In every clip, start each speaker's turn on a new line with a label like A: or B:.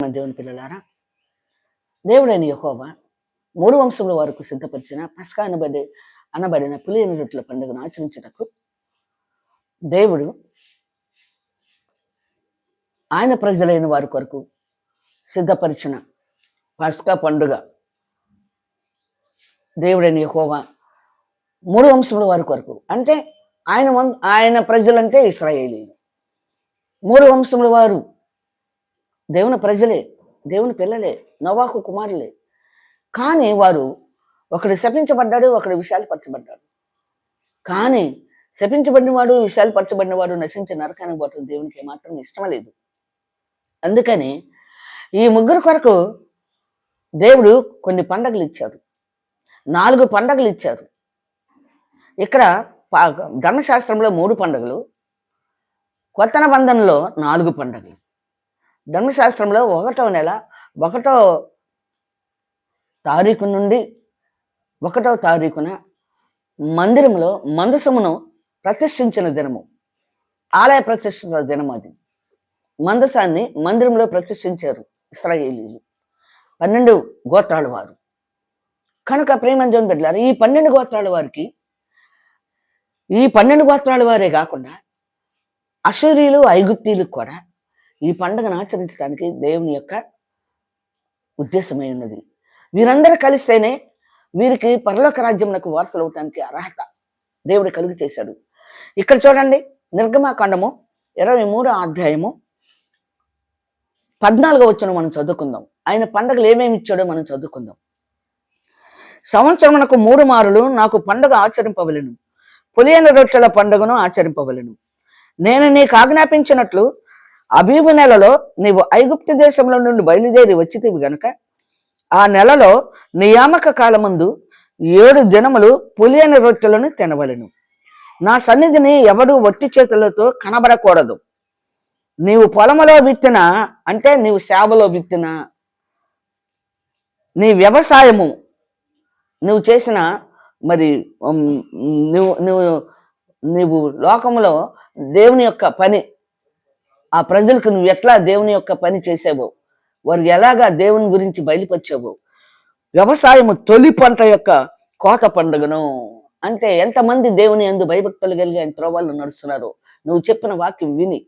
A: మన దేవుని పిల్లలారా దేవుడైన యహోవా మూడు వంశముల వరకు సిద్ధపరిచిన పస్కా అనబడి అనబడిన పులియని రొట్టెల పండుగను ఆచరించుటకు దేవుడు ఆయన ప్రజలైన వారి కొరకు సిద్ధపరిచిన పస్కా పండుగ. దేవుడైన యహోవా మూడు వంశముల వారి కొరకు అంటే ఆయన వం- ఆయన ప్రజలంటే ఇస్రాయేలీ మూడు వంశముల వారు దేవుని ప్రజలే దేవుని పిల్లలే నవాకు కుమారులే. కానీ వారు ఒకడు శపించబడ్డాడు ఒకడు విశాలపరచబడ్డాడు. కానీ శపించబడినవాడు విశాలపరచబడినవాడు నశించి నరకానికి పోతుంది దేవునికి మాత్రం ఇష్టం లేదు. అందుకని ఈ ముగ్గురు కొరకు దేవుడు కొన్ని పండగలు ఇచ్చాడు. నాలుగు పండగలు ఇచ్చారు. ఇక్కడ పా- ధర్మశాస్త్రంలో మూడు పండుగలు కొత్త నిబంధనలో నాలుగు పండగలు. ధర్మశాస్త్రంలో ఒకటో నెల ఒకటో తారీఖు నుండి ఒకటో తారీఖున మందిరంలో మందసమును ప్రతిష్ఠించిన దినము. ఆలయ ప్రతిష్ఠిత దినం అది. మందసాన్ని మందిరంలో ప్రతిష్ఠించారు ఇస్రాయేలీలు. పన్నెండు గోత్రాల వారు. కనుక ప్రేమంజన్ బిడ్డలారు ఈ పన్నెండు గోత్రాల వారికి ఈ పన్నెండు గోత్రాల వారే కాకుండా అసూరీలు ఐగుప్తీలకు కూడా ఈ పండుగను ఆచరించడానికి దేవుని యొక్క ఉద్దేశమై ఉన్నది వీరందరూ కలిస్తేనే వీరికి పరలోక రాజ్యమునకు వారసులు అవటానికి అర్హత దేవుడు కలుగు చేశాడు. ఇక్కడ చూడండి నిర్గమాకాండము ఇరవై మూడో అధ్యాయము పద్నాలుగో వచ్చిన మనం చదువుకుందాం. ఆయన పండగలు ఏమేమి ఇచ్చాడో మనం చదువుకుందాం. సంవత్సరమునకు మూడు మారులు నాకు పండుగ ఆచరింపవలను. పులియన రొట్టెల పండుగను ఆచరింపవలను. నేను నీకు ఆజ్ఞాపించినట్లు అబీబు నెలలో నీవు ఐగుప్తు దేశంలో నుండి బయలుదేరి వచ్చితివి గనుక ఆ నెలలో నియామక కాలముందు ఏడు దినములు పులియని రొట్టెలను తినవలెను. నా సన్నిధిని ఎవడు వట్టి చేతులతో కనబడకూడదు. నీవు పొలములో విత్తిన అంటే నీవు సేవలో విత్తిన నీ వ్యవసాయము నువ్వు చేసిన మరి నువ్వు నువ్వు నీవు లోకంలో దేవుని యొక్క పని ఆ ప్రజలకు నువ్వు ఎట్లా దేవుని యొక్క పని చేసావో వారు ఎలాగా దేవుని గురించి బయలుపరిచావో వ్యవసాయము తొలి పంట యొక్క కోత పండుగను అంటే ఎంతమంది దేవుని ఎందు భయభక్తులు కలిగి ఆయన త్రోవాళ్ళు నడుస్తున్నారు? నువ్వు చెప్పిన వాక్యం విని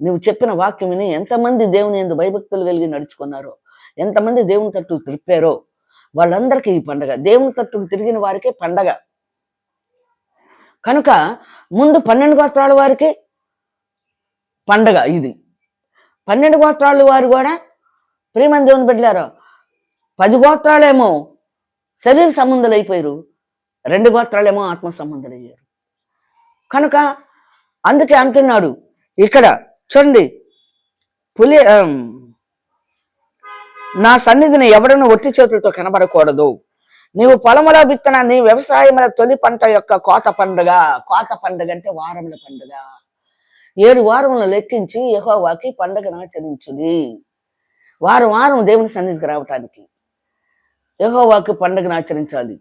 A: నువ్వు చెప్పిన వాక్యం విని ఎంతమంది దేవుని ఎందు భయభక్తులు కలిగి నడుచుకున్నారో ఎంతమంది దేవుని తట్టు తిప్పారో వాళ్ళందరికీ ఈ పండగ. దేవుని తట్టుకు తిరిగిన వారికే పండగ. కనుక ముందు పన్నెండు గోత్రాల వారికి పండగ ఇది. పన్నెండు గోత్రాలు వారు కూడా ప్రేమని దేవుని పెట్టారు పది గోత్రాలేమో శరీర సంబంధాలు అయిపోయారు. రెండు గోత్రాలేమో ఆత్మ సంబంధాలు అయ్యారు. కనుక అందుకే అంటున్నాడు ఇక్కడ చూడండి పులి నా సన్నిధిని ఎవడను ఒట్టి చేతులతో కనబడకూడదు. నీవు పొలముల విత్తనాన్ని వ్యవసాయముల తొలి పంట యొక్క కోత పండుగ. కోత పండుగ అంటే వారముల పండుగ. ఏడు వారములను లెక్కించి యహోవాకి పండగను ఆచరించుడి. వారం వారం దేవుని సన్నిధికి రావటానికి యహోవాకి పండగను ఆచరించాలి.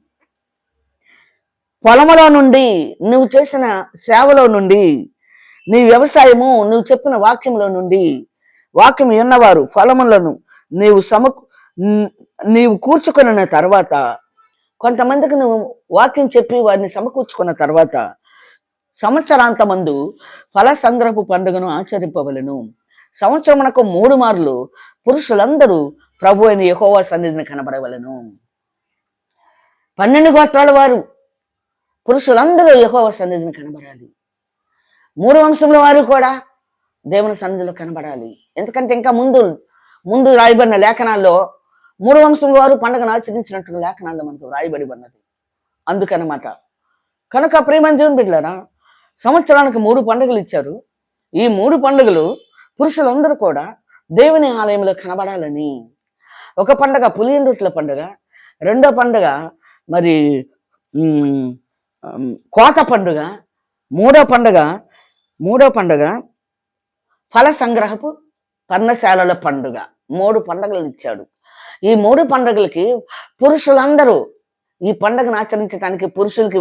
A: పొలములో నుండి నువ్వు చేసిన సేవలో నుండి నీ వ్యవసాయము నువ్వు చెప్పిన వాక్యంలో నుండి వాక్యం ఉన్నవారు ఫలములను నీవు సమకు నీవు కూర్చుకున్న తర్వాత కొంతమందికి నువ్వు వాక్యం చెప్పి వారిని సమకూర్చుకున్న తర్వాత సంవత్సరాంతమందు ఫల సంగ్రహపు పండుగను ఆచరింపవలను. సంవత్సరమునకు మూడు మార్లు పురుషులందరూ ప్రభు అయిన యహోవా సన్నిధిని కనబడవలను. పన్నెండు గోత్రాల వారు పురుషులందరూ యహోవా సన్నిధిని కనబడాలి. మూడు వంశముల వారు కూడా దేవుని సన్నిధిలో కనబడాలి. ఎందుకంటే ఇంకా ముందు ముందు రాయబడిన లేఖనాల్లో మూడు వంశముల వారు పండుగను ఆచరించినట్టు లేఖనాల్లో మనకు రాయబడి ఉన్నది. అందుకనమాట. కనుక ప్రేమంజీవన్ బిడ్డలరా సంవత్సరానికి మూడు పండుగలు ఇచ్చారు. ఈ మూడు పండుగలు పురుషులందరూ కూడా దేవుని ఆలయంలో కనబడాలని. ఒక పండగ పులియన్ రొట్టెల పండుగ రెండో పండుగ మరి కోత పండుగ మూడో పండుగ మూడో పండుగ ఫల సంగ్రహపు పర్ణశాలల పండుగ. మూడు పండుగలు ఇచ్చాడు. ఈ మూడు పండుగలకి పురుషులందరూ ఈ పండుగను ఆచరించడానికి పురుషులకి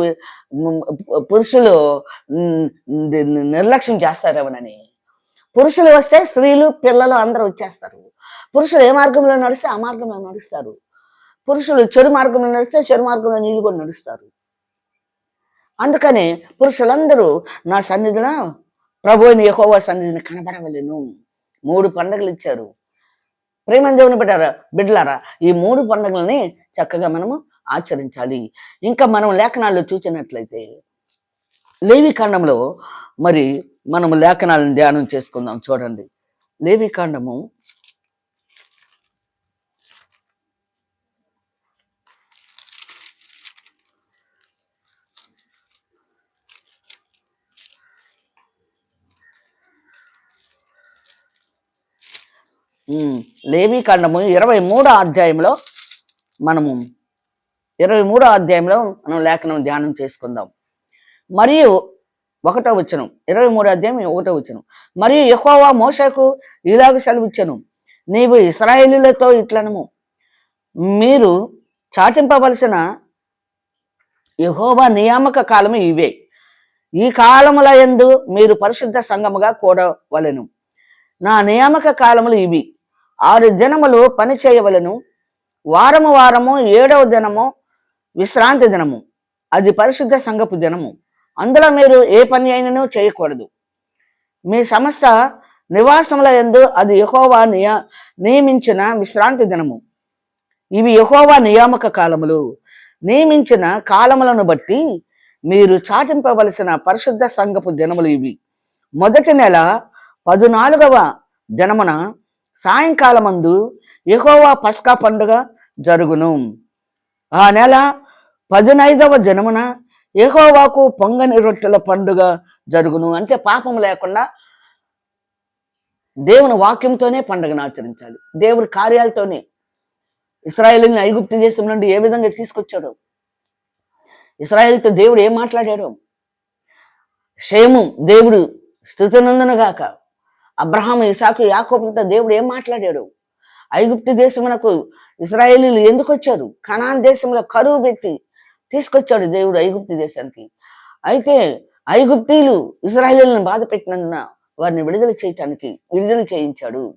A: పురుషులు నిర్లక్ష్యం చేస్తారేమోనని పురుషులు వస్తే స్త్రీలు పిల్లలు అందరూ వచ్చేస్తారు. పురుషులు ఏ మార్గంలో నడిస్తే ఆ మార్గంలో నడుస్తారు. పురుషులు చెడు మార్గంలో నడిస్తే చెడు మార్గంలో నీళ్ళు కూడా నడుస్తారు. అందుకని పురుషులందరూ నా సన్నిధిన ప్రభుని యహోవా సన్నిధిని కనబడవలేను. మూడు పండుగలు ఇచ్చారు. ప్రేమ దేవుని బిడ్డారా బిడ్డలారా ఈ మూడు పండుగలని చక్కగా మనము ఆచరించాలి. ఇంకా మనం లేఖనాల్లో చూసినట్లయితే లేవి కాండంలో మరి మనము లేఖనాలను ధ్యానం చేసుకుందాం చూడండి. లేవి కాండము లేవి కాండము ఇరవై మూడో అధ్యాయంలో మనము ఇరవై మూడో అధ్యాయంలో మనం లేఖనం ధ్యానం చేసుకుందాం. మరియు ఒకటో వచ్చను ఇరవై మూడో అధ్యాయం ఒకటో వచ్చను మరియు యెహోవా మోషకు ఇలాగ సెలవిచ్చను నీవు ఇస్రాయేలీలతో ఇట్లనము. మీరు చాటింపవలసిన యహోవా నియామక కాలము ఇవే. ఈ కాలముల ఎందు మీరు పరిశుద్ధ సంగముగా కూడవలెను. నా నియామక కాలములు ఇవి. ఆరు దినములు పని చేయవలెను. వారము వారము ఏడవ దినము విశ్రాంతి దినము. అది పరిశుద్ధ సంఘపు దినము. అందులో మీరు ఏ పని అయినను చేయకూడదు. మీ సంస్థ నివాసముల యందు అది యహోవా నియా నియమించిన విశ్రాంతి దినము. ఇవి యహోవా నియామక కాలములు. నియమించిన కాలములను బట్టి మీరు చాటింపవలసిన పరిశుద్ధ సంఘపు దినములు ఇవి. మొదటి నెల పదునాలుగవ దినమున సాయంకాలమందు యహోవా పస్కా పండుగ జరుగును. ఆ నెల పదునైదవ జనమున ఏహోవాకు పొంగని రొట్టెల పండుగ జరుగును. అంటే పాపం లేకుండా దేవుని వాక్యంతోనే పండుగను ఆచరించాలి. దేవుని కార్యాలతోనే. ఇస్రాయేలీని ఐగుప్తు దేశం నుండి ఏ విధంగా తీసుకొచ్చాడు ఇస్రాయేల్తో దేవుడు ఏం మాట్లాడాడు క్షేమం దేవుడు స్థుతినందనగాక అబ్రహాం ఇసాకు యాకోబులతో దేవుడు ఏం మాట్లాడాడు ఐగుప్తు దేశమునకు ఇస్రాయేలీలు ఎందుకు వచ్చారు కణాన్ దేశంలో కరువు పెట్టి తీసుకొచ్చాడు దేవుడు ఐగుప్తి దేశానికి. అయితే ఐగుప్తీలు ఇస్రాయేలీలను బాధ పెట్టినందున వారిని విడుదల చేయటానికి విడుదల చేయించాడు.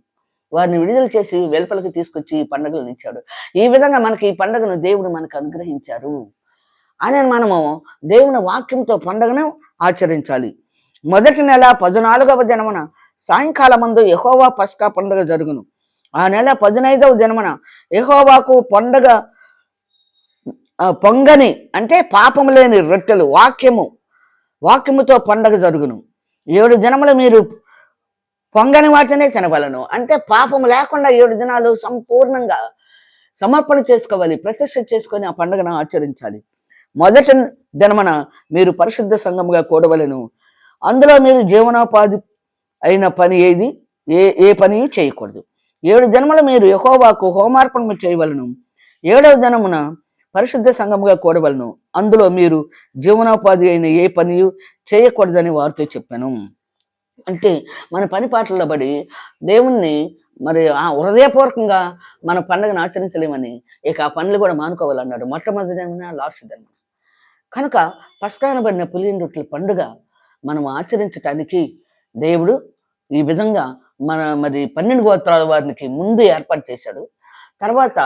A: వారిని విడుదల చేసి వెలుపలకు తీసుకొచ్చి ఈ పండుగలను ఇచ్చాడు. ఈ విధంగా మనకి ఈ పండుగను దేవుడు మనకు అనుగ్రహించారు. అని మనము దేవుని వాక్యంతో పండుగను ఆచరించాలి. మొదటి నెల పద్నాలుగవ దినమున సాయంకాలం మందు యహోవా పస్కా పండుగ జరుగును. ఆ నెల పదినైదవ దినమున యహోవాకు పండుగ పొంగని అంటే పాపం లేని రొట్టెలు వాక్యము. వాక్యముతో పండగ జరుగును. ఏడు దినములు మీరు పొంగని వాటినే తినవలను. అంటే పాపం లేకుండా ఏడు దినాలు సంపూర్ణంగా సమర్పణ చేసుకోవాలి ప్రతిష్ట చేసుకొని ఆ పండుగను ఆచరించాలి. మొదటి దినమన మీరు పరిశుద్ధ సంఘముగా కూడవలను. అందులో మీరు జీవనోపాధి అయిన పని ఏది? ఏ ఏ పని చేయకూడదు. ఏడు దినములు మీరు యహోవాకు హోమార్పణము చేయవలను. ఏడవ దినమున పరిశుద్ధ సంఘముగా కూడవలను అందులో మీరు జీవనోపాధి అయిన ఏ పని చేయకూడదని వారితో చెప్పాను. అంటే మన పని పాటల్లో పడి దేవుణ్ణి మరి ఆ హృదయపూర్వకంగా మన పండుగను ఆచరించలేమని ఇక ఆ పనులు కూడా మానుకోవాలన్నాడు. మొట్టమొదటి దినమున లాస్ట్ దినమున కనుక పస్కానబడిన పులియన్ రొట్టెల పండుగ మనం ఆచరించటానికి దేవుడు ఈ విధంగా మన మరి పన్నెండు గోత్రాల వారికి ముందు ఏర్పాటు చేశాడు. తర్వాత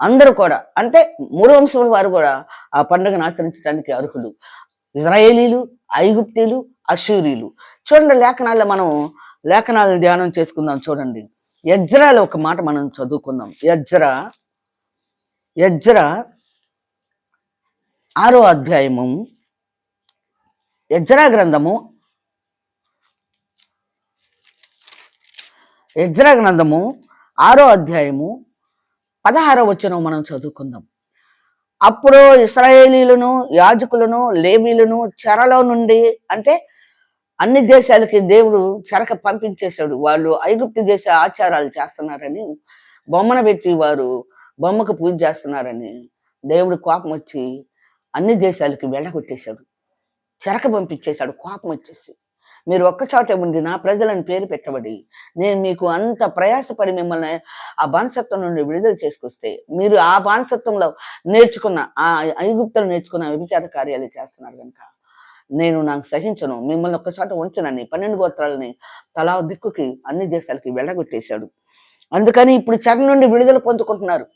A: అందరూ కూడా అంటే మూడు వంశముల వారు కూడా ఆ పండుగను ఆచరించడానికి అర్హులు. ఇజ్రాయేలీలు ఐగుప్తీలు అశూరీలు చూడండి లేఖనాల్లో మనం లేఖనాలను ధ్యానం చేసుకుందాం చూడండి. యజ్రాలో ఒక మాట మనం చదువుకుందాం. యజ్రా యజ్రా ఆరో అధ్యాయము యజ్రా గ్రంథము యజ్రా గ్రంథము ఆరో అధ్యాయము పదహారో వచనం మనం చదువుకుందాం. అప్పుడు ఇస్రాయేలీలను యాజకులను లేవీలను చెరలో నుండి అంటే అన్ని దేశాలకి దేవుడు చెరక పంపించేశాడు. వాళ్ళు ఐగుప్తు దేశ ఆచారాలు చేస్తున్నారని బొమ్మను పెట్టి వారు బొమ్మకు పూజ చేస్తున్నారని దేవుడు కోపం వచ్చి అన్ని దేశాలకి వెళ్ళగొట్టేశాడు. చెరక పంపించేశాడు. కోపం వచ్చేసి మీరు ఒక్క చోట ఉండి నా ప్రజలను పేరు పెట్టబడి నేను మీకు అంత ప్రయాసపడి మిమ్మల్ని ఆ బానిసత్వం నుండి విడుదల చేసుకొస్తే మీరు ఆ బానిసత్వంలో నేర్చుకున్న ఆ ఐగుప్తులు నేర్చుకున్న వ్యభిచార కార్యాలు చేస్తున్నారు కనుక నేను నాకు సహించను. మిమ్మల్ని ఒక్కచోట ఉంచనని పన్నెండు గోత్రాలని తలా దిక్కుకి అన్ని దేశాలకి వెళ్ళగొట్టేశాడు. అందుకని ఇప్పుడు చెర నుండి విడుదల పొందుకుంటున్నారు.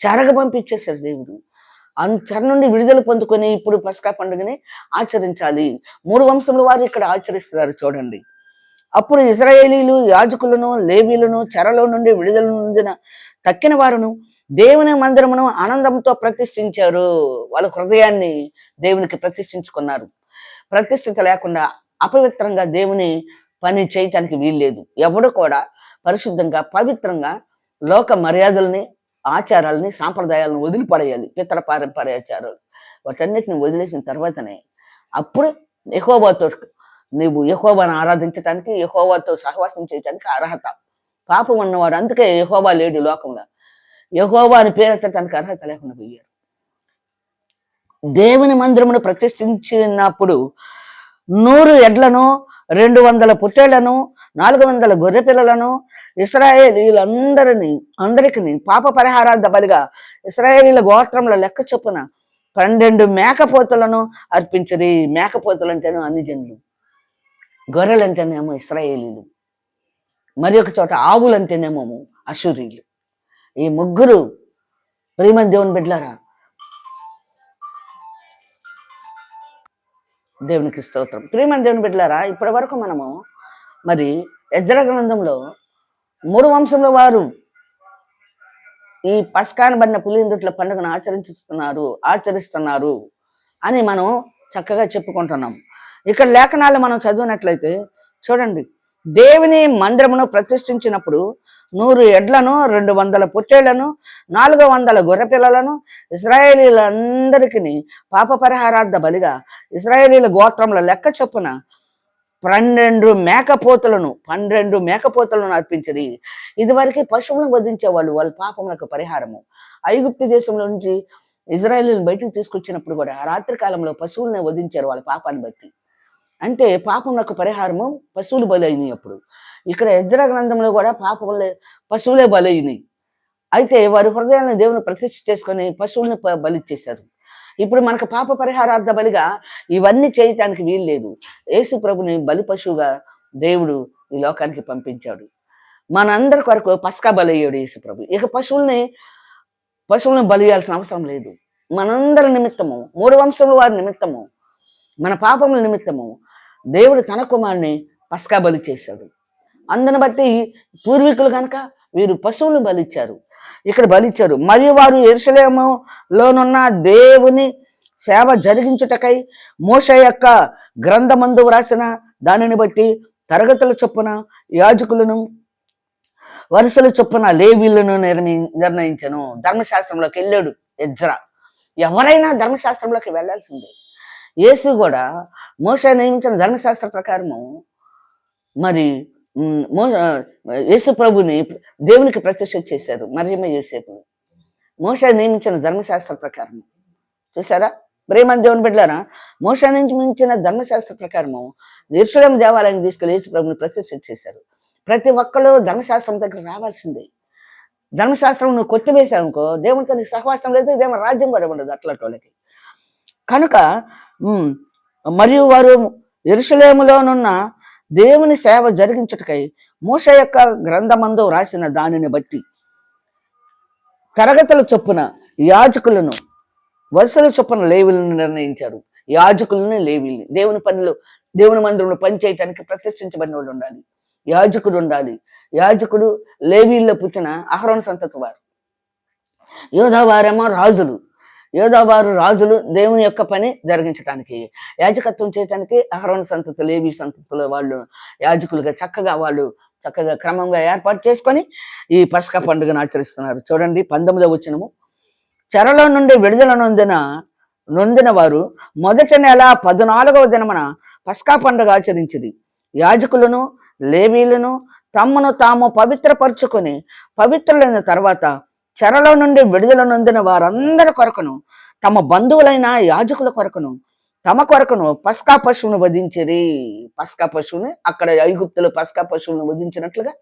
A: చెరగ పంపించేశాడు దేవుడు. అన్ నుండి విడుదల పొందుకొని ఇప్పుడు పసకా పండుగని ఆచరించాలి. మూడు వంశముల వారు ఇక్కడ ఆచరిస్తున్నారు చూడండి. అప్పుడు ఇజ్రాయేలీలు యాజకులను లేవీలను చెరలో నుండి విడుదల నుండిన తక్కిన వారును దేవుని మందిరమును ఆనందంతో ప్రతిష్ఠించారు. వాళ్ళ హృదయాన్ని దేవునికి ప్రతిష్ఠించుకున్నారు. ప్రతిష్ఠిత లేకుండా అపవిత్రంగా దేవుని పని చేయటానికి వీల్లేదు. ఎవడు కూడా పరిశుద్ధంగా పవిత్రంగా లోక మర్యాదల్ని ఆచారాలని సాంప్రదాయాలను వదిలిపడేయాలి. పితర పారంపర్యాచారాలు వాటన్నిటిని వదిలేసిన తర్వాతనే అప్పుడు ఎహోబాతో నీవు యహోబాను ఆరాధించటానికి యహోబాతో సహవాసం చేయటానికి అర్హత. పాపం ఉన్నవాడు అందుకే యహోబా లేడు లోకంలో. యహోబా అని పేరెత్తడానికి అర్హత లేకుండా పోయారు దేవుని మందిరమును ప్రతిష్ఠించినప్పుడు నూరు ఎడ్లను రెండు వందల పుట్టేళ్ళను నాలుగు వందల గొర్రె పిల్లలను ఇస్రాయేల్ వీళ్ళందరినీ అందరికీ పాప పరిహారార్థ బలిగా ఇస్రాయేలీల గోత్రంలో లెక్క చొప్పున పన్నెండు మేకపోతులను అర్పించరి. మేకపోతులు అంటేనే అన్ని జనులు గొర్రెలు అంటేనేమో ఇస్రాయేలీలు మరి ఒక చోట ఆవులు అంటేనేమో అశురీలు. ఈ ముగ్గురు ప్రేమ దేవుని బిడ్లారా దేవునికి స్తోత్రం. ప్రియమని దేవుని బిడ్డలారా ఇప్పటి వరకు మనము మరి ఎజ్ర గ్రంథంలో మూడు వంశంలో వారు ఈ పస్కాన బడిన పులిందుట్ల పండుగను ఆచరించుతున్నారు ఆచరిస్తున్నారు అని మనం చక్కగా చెప్పుకుంటున్నాం. ఇక్కడ లేఖనాలు మనం చదివినట్లయితే చూడండి దేవుని మందిరమును ప్రతిష్ఠించినప్పుడు నూరు ఎడ్లను రెండు వందల పొట్టేళ్ళను నాలుగు వందల గొర్రె పిల్లలను ఇస్రాయేలీలందరికీ పాప పరిహారార్థ బలిగా ఇస్రాయేలీల గోత్రముల లెక్క చొప్పున పన్నెండు మేకపోతులను పన్నెండు మేకపోతలను అర్పించది. ఇదివరకు పశువులను వధించేవాళ్ళు వాళ్ళ పాపములకు పరిహారము. ఐగుప్తు దేశంలో నుంచి ఇజ్రాయేలీని బయటకు తీసుకొచ్చినప్పుడు కూడా రాత్రి కాలంలో పశువులను వధించారు వాళ్ళ పాపాన్ని బట్టి. అంటే పాపములకు పరిహారము పశువులు బలైనవి అప్పుడు. ఇక్కడ ఎజ్ర గ్రంథంలో కూడా పాపములే పశువులే బలైనవి. అయితే వారి హృదయాలను దేవుని ప్రతిష్ఠ చేసుకొని పశువులను ప- బలిచ్చేశారు ఇప్పుడు మనకు పాప పరిహారార్థ బలిగా ఇవన్నీ చేయటానికి వీలు లేదు. యేసు ప్రభుని బలి పశువుగా దేవుడు ఈ లోకానికి పంపించాడు. మనందరి కొరకు పసకా బలి అయ్యాడు యేసు ప్రభు. ఇక పశువుల్ని పశువులను బలియాల్సిన అవసరం లేదు. మనందరి నిమిత్తము మూడు వంశముల వారి నిమిత్తము మన పాపముల నిమిత్తము దేవుడు తన కుమారుని పసకా బలి చేశాడు. అందుని బట్టి పూర్వీకులు కనుక వీరు పశువులను బలిచ్చారు. ఇక్కడ బలిచ్చారు. మరియు వారు ఎరుసలేములోనున్న దేవుని సేవ జరిగించుటకై మోస యొక్క గ్రంథమందు వ్రాసిన దానిని బట్టి తరగతుల చొప్పున యాజకులను వరుసల చొప్పున లేవీలను నిర్ణయి నిర్ణయించను. ధర్మశాస్త్రంలోకి వెళ్ళాడు ఎజ్రా. ఎవరైనా ధర్మశాస్త్రంలోకి వెళ్ళాల్సిందే. యేసు కూడా మోస నియమించిన ధర్మశాస్త్ర ప్రకారము మరి మో యేసుప్రభుని దేవునికి ప్రత్యక్ష చేశారు మరియమ్మ యోసేపు. మోస నియమించిన ధర్మశాస్త్ర ప్రకారం చూసారా ప్రేమ దేవుని బిడ్డారా మోస నియమించిన ధర్మశాస్త్ర ప్రకారము నిర్శలం దేవాలయం తీసుకెళ్ళి యేసుప్రభుని ప్రతిష్ఠ ప్రత్యక్ష చేశారు. ప్రతి ఒక్కరు ధర్మశాస్త్రం దగ్గర రావాల్సిందే. ధర్మశాస్త్రం నువ్వు కొట్టివేశావు అనుకో దేవునితో నీ సహవాసం లేదు దేవుని రాజ్యం కూడా ఉండదు అట్లాంటి వాళ్ళకి. కనుక మరియు వారు ఎరుసలేములోనున్న దేవుని సేవ జరిగించుటకై మూస యొక్క గ్రంథమందు రాసిన దానిని బట్టి తరగతుల చొప్పున యాజకులను వరుసల చొప్పున లేవులను నిర్ణయించారు. యాజకులను లేవిల్ని దేవుని పనులు దేవుని మందిరంలో పని చేయటానికి ప్రతిష్ఠించబడిన వాళ్ళు ఉండాలి. యాజకుడు ఉండాలి. యాజకుడు లేవీల్లో పుట్టిన అహరోన సంతతి వారు. యోధావారేమో రాజులు. యోధావారు రాజులు దేవుని యొక్క పని జరిగించడానికి యాజకత్వం చేయటానికి అహరోణ సంతతి లేవి సంతతులు వాళ్ళు యాజకులుగా చక్కగా వాళ్ళు చక్కగా క్రమంగా ఏర్పాటు చేసుకొని ఈ పసకా పండుగను ఆచరిస్తున్నారు. చూడండి పంతొమ్మిదవ వచ్చినము చెరలో నుండి విడుదల నొందిన నొందిన వారు మొదటి నెల పద్నాలుగవ దినమున పస్కా పండుగ ఆచరించింది యాజకులను లేవీలను తమను తాము పవిత్రపరుచుకొని పవిత్రులైన తర్వాత చెరలో నుండి విడుదల నొందిన వారందరి కొరకును తమ బంధువులైన యాజకుల కొరకును తమ కొరకును పస్కా పశువును వధించిరి పస్కా పశువుని అక్కడ ఐగుప్తులు పస్కా పశువుని వధించినట్లుగా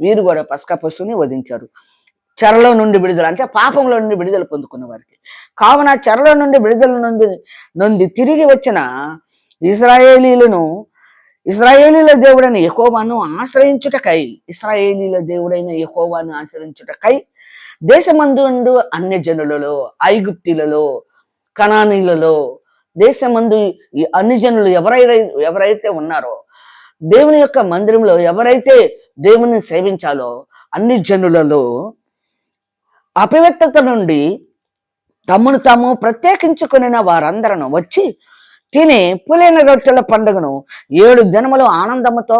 A: వీరు కూడా పస్కా పశువుని వధించారు. చెరలో నుండి విడుదల అంటే పాపంలో నుండి విడుదల పొందుకున్న వారికి. కావున చెరలో నుండి విడుదల నుండి నుండి తిరిగి వచ్చిన ఇస్రాయేలీలను ఇస్రాయేలీల దేవుడైన యహోవాను ఆశ్రయించుటకై ఇస్రాయేలీల దేవుడైన యహోవాను ఆశ్రయించుటకై దేశమందు అన్య జనులలో ఐగుప్తిలలో కణానీలలో దేశమందు ఈ అన్ని జనులు ఎవరైతే ఎవరైతే ఉన్నారో దేవుని యొక్క మందిరంలో ఎవరైతే దేవుని సేవించాలో అన్ని జనులలో అపవిత్రత నుండి తమను తాము ప్రత్యేకించుకుని వారందరూ వచ్చి తిని పులిన రొట్టెల పండుగను ఏడు దినములు ఆనందముతో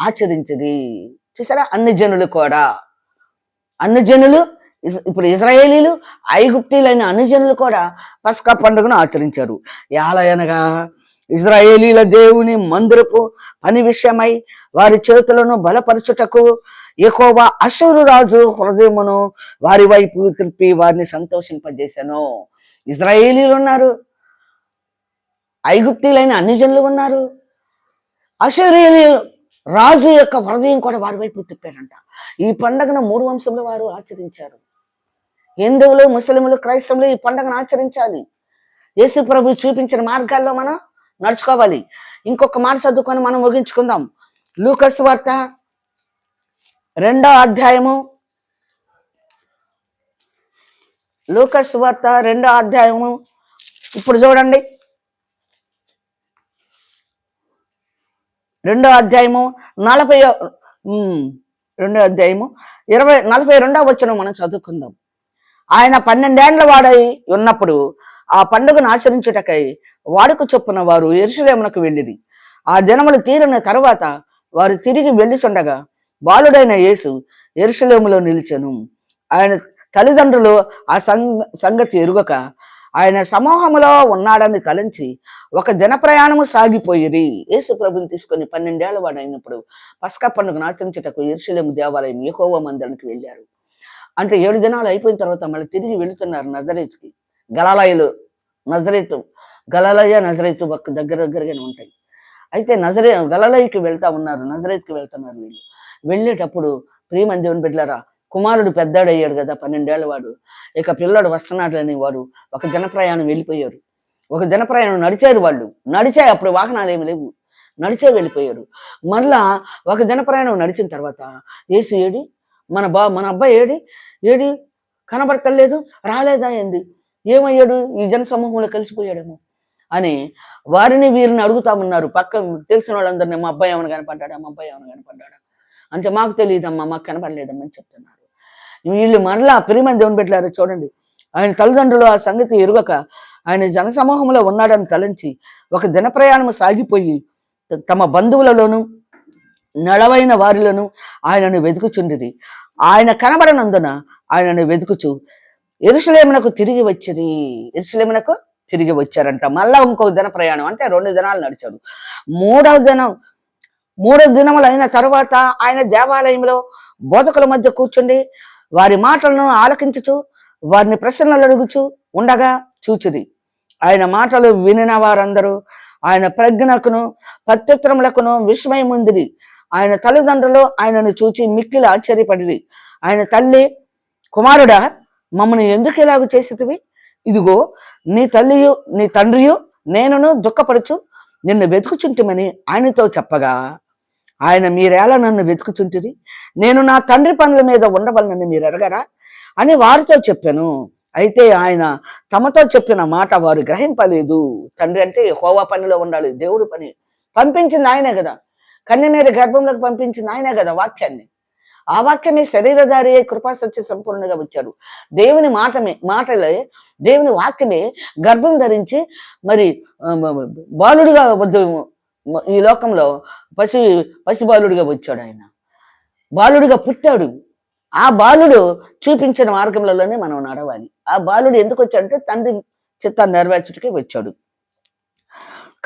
A: ఆచరించది చూసారా? అన్ని జనులు కూడా. అన్ని జనులు ఇప్పుడు ఇజ్రాయేలీలు ఐగుప్తీలైన అనుజనులు కూడా పస్కా పండుగను ఆచరించారు. ఎలాగనగా ఇజ్రాయేలీల దేవుని మందిరపు పని విషయమై వారి చేతులను బలపరచుటకు ఎక్కువ అశూరు రాజు హృదయమును వారి వైపు త్రిప్పి వారిని సంతోషింపజేశాను ఇజ్రాయేలీలు ఉన్నారు. ఐగుప్తీలైన అన్యజనులు ఉన్నారు. అశూరియలు రాజు యొక్క హృదయం కూడా వారి వైపు తిప్పారంట. ఈ పండగను మూడు వంశంలో వారు ఆచరించారు. హిందువులు ముస్లింలు క్రైస్తవులు ఈ పండగను ఆచరించాలి. యేసు ప్రభు చూపించిన మార్గాల్లో మనం నడుచుకోవాలి. ఇంకొక మాట చదువుకొని మనం ముగించుకుందాం. లూకస్ వార్త రెండో అధ్యాయము. లూకస్ వార్త రెండో అధ్యాయము. ఇప్పుడు చూడండి. రెండో అధ్యాయము నలభై రెండో అధ్యాయము. ఇరవై నలభై రెండో వచ్చిన మనం చదువుకుందాం. ఆయన పన్నెండేండ్ల వాడై ఉన్నప్పుడు ఆ పండుగను ఆచరించుటకై వాడుక చొప్పున వారు ఎరుసలేమునకు వెళ్ళిరి. ఆ దినములు తీరిన తర్వాత వారు తిరిగి వెళ్ళిచుండగా బాలుడైన యేసు ఎరుసలేములో నిలిచెను. ఆయన తల్లిదండ్రులు ఆ సంగ సంగతి ఎరుగక ఆయన సమూహములో ఉన్నాడని తలంచి ఒక దిన ప్రయాణము సాగిపోయిరి. యేసు ప్రభుని తీసుకొని పన్నెండేళ్ళ వాడు అయినప్పుడు పస్కా పండుగను ఆచరించుటకు ఎరుసలేము దేవాలయం యహోవ మందిరానికి వెళ్ళారు. అంటే ఏడు దినాలు అయిపోయిన తర్వాత మళ్ళీ తిరిగి వెళుతున్నారు నజరేత్కి. గలాలయలు నజరేతు గలలయ నజరేతు ఒక దగ్గర దగ్గరగానే ఉంటాయి. అయితే నజరే గలలయకి వెళ్తా ఉన్నారు నజరేత్కి వెళ్తున్నారు వీళ్ళు. వెళ్ళేటప్పుడు ప్రియమని దేవుని బిడ్డలారా కుమారుడు పెద్దాడయ్యాడు కదా పన్నెండేళ్ళ వాడు. ఇక పిల్లడు వస్తున్నాడని వాడు. ఒక జనప్రయాణం వెళ్ళిపోయారు. ఒక జనప్రయాణం నడిచారు వాళ్ళు. నడిచే అప్పుడు వాహనాలు ఏమి లేవు. నడిచే వెళ్ళిపోయారు. మళ్ళా ఒక జనప్రయాణం ప్రయాణం నడిచిన తర్వాత ఏసు ఏడు? మన బా మన అబ్బాయి ఏడి? ఏడి? కనబడతలేదు రాలేదా ఏంది? ఏమయ్యాడు? ఈ జన సమూహంలో కలిసిపోయాడేమో అని వారిని వీరిని అడుగుతామన్నారు. పక్క తెలిసిన వాళ్ళందరినీ మా అబ్బాయి ఏమైనా కనపడ్డాడా? మా అబ్బాయి ఏమైనా కనపడ్డాడా? అంటే మాకు తెలియదమ్మా మాకు కనపడలేదమ్మా అని చెప్తున్నారు. వీళ్ళు మరలా ప్రియమని దేవుని పెట్టారు చూడండి. ఆయన తల్లిదండ్రులు ఆ సంగతి ఎరుగక ఆయన జనసమూహంలో ఉన్నాడని తలంచి ఒక దిన ప్రయాణం సాగిపోయి తమ బంధువులలోనూ నడవైన వారిలను ఆయనను వెతుకుచుండిరి. ఆయన కనబడనందున ఆయనను వెతుకుచు. ఎరుసలేమునకు తిరిగి వచ్చిరి. ఎరుసలేమునకు తిరిగి వచ్చారంట. మళ్ళా ఇంకొక దిన ప్రయాణం. అంటే రెండు దినాలు నడిచారు. మూడవ దినం మూడో దినములు అయిన తరువాత ఆయన దేవాలయంలో బోధకుల మధ్య కూర్చుండి వారి మాటలను ఆలకించుచు వారిని ప్రశ్నలు అడుగుచు ఉండగా చూచిరి. ఆయన మాటలు వినిన వారందరూ ఆయన ప్రజ్ఞకును ప్రత్యుత్తరములకును విస్మయముందిరి. ఆయన తల్లిదండ్రులు ఆయనను చూచి మిక్కిలి ఆశ్చర్యపడివి ఆయన తల్లి కుమారుడా మమ్మల్ని ఎందుకు ఇలాగ చేసేటివి? ఇదిగో నీ తల్లియు నీ తండ్రియు నేనును దుఃఖపడుచు నిన్ను వెతుకుచుంటిమని ఆయనతో చెప్పగా ఆయన మీరేలా నన్ను వెతుకుచుంటిరి? నేను నా తండ్రి పనుల మీద ఉండవలనని మీరు ఎరగరా అని వారితో చెప్పాను. అయితే ఆయన తమతో చెప్పిన మాట వారు గ్రహింపలేదు. తండ్రి అంటే హోవా పనిలో ఉండాలి దేవుడి పని. పంపించింది ఆయనే కదా. కన్యమేర గర్భంలోకి పంపించిన ఆయనే కదా వాక్యాన్ని. ఆ వాక్యమే శరీరధారి అయి కృపా సత్య సంపూర్ణంగా వచ్చారు. దేవుని మాటమే మాటలే దేవుని వాక్యమే గర్భం ధరించి మరి బాలుడిగా బాలుడుగా వద్దు ఈ లోకంలో పసి పసి బాలుడిగా వచ్చాడు ఆయన. బాలుడిగా పుట్టాడు. ఆ బాలుడు చూపించిన మార్గంలోనే మనం నడవాలి. ఆ బాలుడు ఎందుకు వచ్చాడంటే తండ్రి చిత్తాన్ని నెరవేర్చుటకే వచ్చాడు.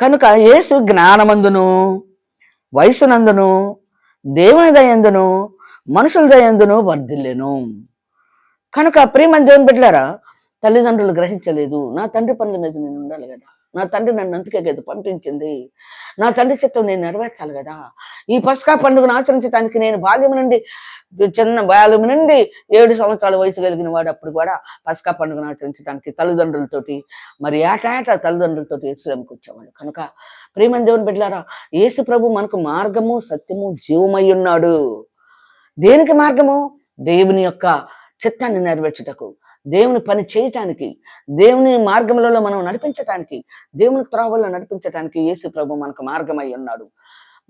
A: కనుక యేసు జ్ఞానమందును. వయసునందును దేవుని దయందును మనుషుల దయందును వర్ధిల్లెను. కనుక ప్రియమని దేవుని బిడ్డారా తల్లిదండ్రులు గ్రహించలేదు. నా తండ్రి పనుల మీద నేను ఉండాలి కదా. నా తండ్రి నన్ను అందుకే కదా పంపించింది. నా తండ్రి చిత్తం నేను నెరవేర్చాలి కదా. ఈ పస్కా పండుగను ఆచరించడానికి నేను బాల్యం నుండి చిన్న బాల్యం నుండి ఏడు సంవత్సరాల వయసు కలిగిన వాడు అప్పుడు కూడా పస్కా పండుగను ఆచరించడానికి తల్లిదండ్రులతోటి మరి ఏటాట తల్లిదండ్రులతోటి యేసులోకి వచ్చేవాడు. కనుక ప్రేమ దేవుని బిడ్డారా యేసు ప్రభు మనకు మార్గము సత్యము జీవమై ఉన్నాడు. దేనికి మార్గము? దేవుని యొక్క చిత్తాన్ని నెరవేర్చుటకు. దేవుని పని చేయటానికి దేవుని మార్గములలో మనం నడిపించటానికి దేవుని త్రావల్లో నడిపించటానికి యేసు ప్రభు మనకు మార్గమై ఉన్నాడు.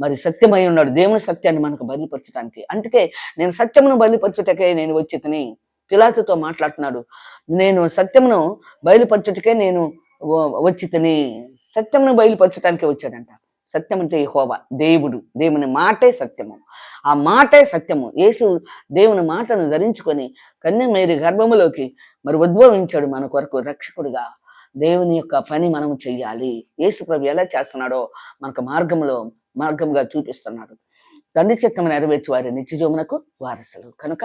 A: మరి సత్యమై ఉన్నాడు. దేవుని సత్యాన్ని మనకు బయలుపరచడానికి అందుకే నేను సత్యమును బయలుపరచుటకే నేను వచ్చి తిని పిలాతుతో మాట్లాడుతున్నాడు. నేను సత్యమును బయలుపరచుటకే నేను వ- వచ్చి తిని సత్యమును బయలుపరచటానికి వచ్చాడంట. సత్యం అంటే యెహోవా దేవుడు. దేవుని మాటే సత్యము. ఆ మాటే సత్యము. యేసు దేవుని మాటను ధరించుకొని కన్యమేరి గర్భములోకి మరి ఉద్భవించాడు మన కొరకు రక్షకుడిగా. దేవుని యొక్క పని మనం చెయ్యాలి. యేసు ప్రభు ఎలా చేస్తున్నాడో మనకు మార్గంలో మార్గంగా చూపిస్తున్నాడు. తండ్రి చిత్తం నెరవేర్చి వారి నిత్యజీవనకు వారసులు. కనుక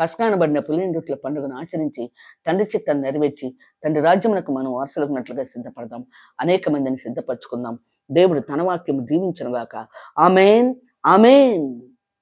A: పసకానబడిన పులిండుట్ల పండుగను ఆచరించి తండ్రి చిత్తాన్ని నెరవేర్చి తండ్రి రాజ్యమునకు మనం వారసులకున్నట్లుగా సిద్ధపడదాం. అనేక మందిని సిద్ధపరచుకుందాం. దేవుడు తన వాక్యం దీవించను గాక ఆమెన్. ఆమెన్.